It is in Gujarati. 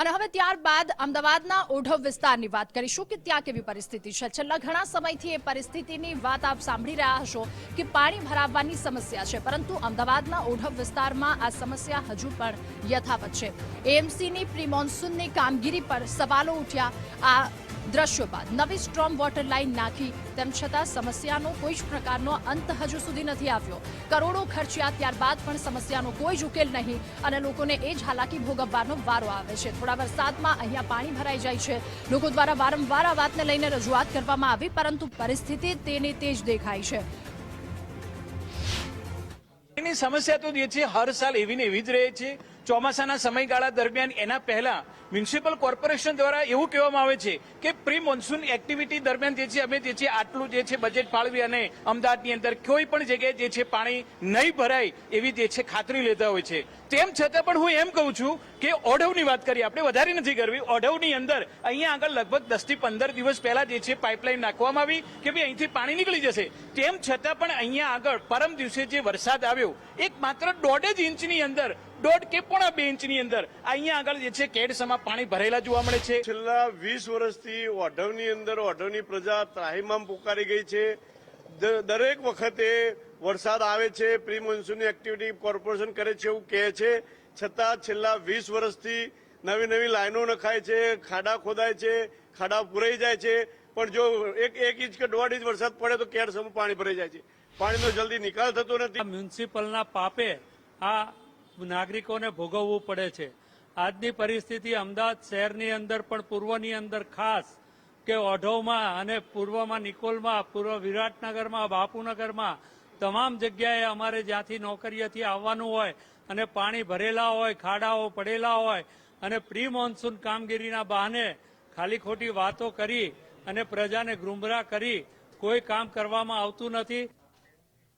અને હવે ત્યારબાદ અમદાવાદના ઓઢવ વિસ્તારની વાત કરીશું કે ત્યાં કેવી પરિસ્થિતિ છે. છેલ્લા ઘણા સમયથી એ પરિસ્થિતિની વાત આપ સાંભળી રહ્યા હશો કે પાણી ભરાવવાની સમસ્યા છે, પરંતુ અમદાવાદના ઓઢવ વિસ્તારમાં આ સમસ્યા હજુ પણ યથાવત છે. એએમસીની પ્રી મોન્સૂનની કામગીરી પર સવાલો ઉઠ્યા. આ દ્રશ્યો બાદ નવી સ્ટ્રોમ વોટર લાઇન નાખી તેમ છતાં સમસ્યાનો કોઈ જ પ્રકારનો અંત હજુ સુધી નથી આવ્યો. કરોડો ખર્ચ્યા ત્યારબાદ પણ સમસ્યાનો કોઈ જ ઉકેલ નહીં અને લોકોને એ જ હાલાકી ભોગવવાનો વારો આવે છે. થોડા વરસાદમાં અહીંયા પાણી ભરાઈ જાય છે. લોકો દ્વારા વારંવાર આ વાતને લઈને રજૂઆત કરવામાં આવી, પરંતુ પરિસ્થિતિ તેને તે જ દેખાય છે. સમસ્યા તો જે છે, હર સાલ એવી ને એવી જ રહે છે. ચોમાસાના સમયગાળા દરમિયાન એના પહેલા મ્યુનિસિપલ કોર્પોરેશન દ્વારા એવું કહેવામાં આવે છે કે પ્રી મોન્સૂન એક્ટિવિટી દરમિયાન જે છે, અમે જે છે, આટલું જે છે, બજેટ ફાળવી અને અમદાવાદની અંદર કોઈ પણ જગ્યાએ જે છે, પાણી નહીં ભરાય એવી જે છે, ખાતરી લેતા હોય છે. તેમ છતાં પણ હું એમ કહું છું કે ઓઢવની વાત કરીએ, આપણે વધારે નથી કરવી. ઓઢવની અંદર અહીંયા આગળ લગભગ દસથી પંદર દિવસ પહેલા જે છે, પાઇપલાઇન નાખવામાં આવી કે ભાઈ અહીંથી પાણી નીકળી જશે. તેમ છતાં પણ અહીંયા આગળ પરમ દિવસે જે વરસાદ આવ્યો, એક માત્ર દોઢ જ ઇંચની અંદર દોઢ કે પોણા બે ઇંચની અંદર અહીંયા આગળ જે છે કેડસમાં પાણી ભરેલા જોવા મળે છે. છેલ્લા વીસ વર્ષથી ઓઢવની અંદર ઓઢવની પ્રજા ત્રાહીમામ પુકારી ગઈ છે. દ- દરેક વખતે વરસાદ આવે છે પ્રી મોન્સૂનની એક્ટિવિટી કોર્પોરેશન કરે છે એવું કહે છે. છતાં છેલ્લા વીસ વર્ષથી નવી નવી લાઈનો નખાય છે ખાડા ખોદાય છે ખાડા પુરાઈ જાય છે. પણ જો એક એક ઇંચ કે દોઢ ઇંચ વરસાદ પડે તો કેડસમાં પાણી ભરાઈ જાય છે. પાણીનો જલ્દી નિકાલ થતો નથી. મ્યુનિસિપલના પાપે આ નાગરિકોને ભોગવવું પડે છે. આજની પરિસ્થિતિ અમદાવાદ શહેરની અંદર પણ પૂર્વની અંદર ખાસ કે ઓઢવમાં અને પૂર્વમાં નિકોલમાં, પૂર્વ વિરાટનગરમાં, બાપુનગરમાં તમામ જગ્યાએ અમારે જ્યાંથી નોકરીએથી આવવાનું હોય અને પાણી ભરેલા હોય, ખાડાઓ પડેલા હોય અને પ્રી મોન્સૂન કામગીરીના બહાને ખાલી ખોટી વાતો કરી અને પ્રજાને ગુમરાહ કરી કોઈ કામ કરવામાં આવતું નથી.